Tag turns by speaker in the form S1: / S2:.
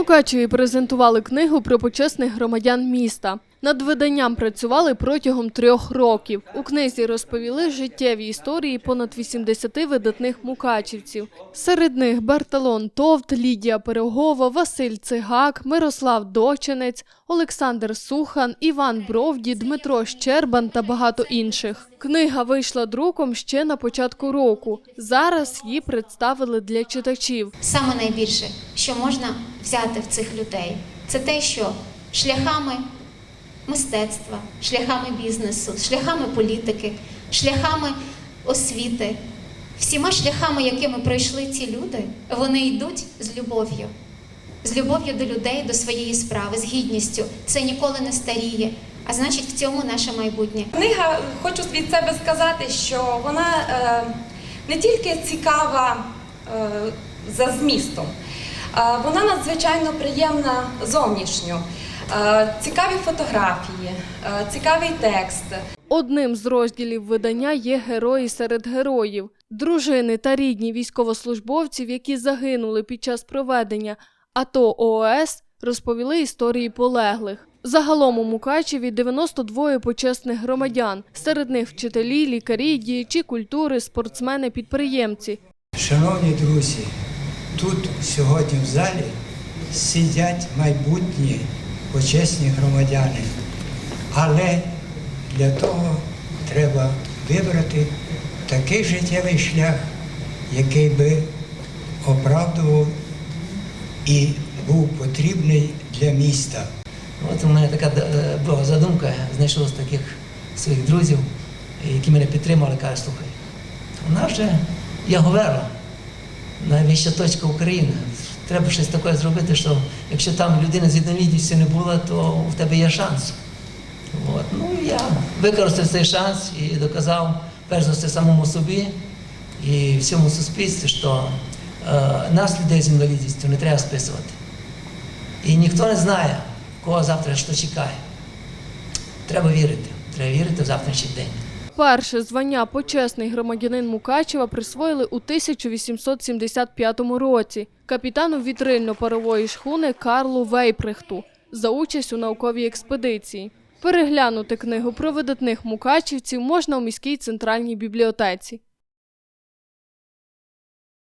S1: Мукачеві презентували книгу про почесних громадян міста. Над виданням працювали протягом трьох років. У книзі розповіли життєві історії понад 80 видатних мукачівців. Серед них Берталон Товт, Лідія Пирогова, Василь Цигак, Мирослав Дочинець, Олександр Сухан, Іван Бровді, Дмитро Щербан та багато інших. Книга вийшла друком ще на початку року. Зараз її представили для читачів.
S2: Саме найбільше, що можна взяти в цих людей, це те, що шляхами мистецтва, шляхами бізнесу, шляхами політики, шляхами освіти, всіма шляхами, якими пройшли ці люди, вони йдуть з любов'ю. З любов'ю до людей, до своєї справи, з гідністю. Це ніколи не старіє. А значить, в цьому наше майбутнє.
S3: Книга, хочу від себе сказати, що вона е, не тільки цікава е, за змістом, е, вона надзвичайно приємна зовнішньо. Е, цікаві фотографії, е, цікавий текст.
S1: Одним з розділів видання є герої серед героїв. Дружини та рідні військовослужбовців, які загинули під час проведення АТО ООС, розповіли історії полеглих. Загалом у Мукачеві 92 почесних громадян. Серед них вчителі, лікарі, діячі культури, спортсмени, підприємці.
S4: Шановні друзі, тут сьогодні в залі сидять майбутні почесні громадяни. Але для того треба вибрати такий життєвий шлях, який би оправдував і був потрібний для міста.
S5: От у мене така е, була задумка, знайшов таких своїх друзів, які мене підтримали, каже, слухай, у нас же є Говерло, найвища точка України. Треба щось таке зробити, що якщо там людина з інвалідністю не була, то в тебе є шанс. От. Ну я використав цей шанс і доказав, перш за все, самому собі і всьому суспільству, що е, нас, людей з інвалідністю, не треба списувати. І ніхто не знає, кого завтра що чекає. Треба вірити. Треба вірити в завтрашній день.
S1: Перше звання почесний громадянин Мукачева присвоїли у 1875 році капітану вітрильно-парової шхуни Карлу Вейпрехту за участь у науковій експедиції. Переглянути книгу про видатних мукачівців можна у міській центральній бібліотеці.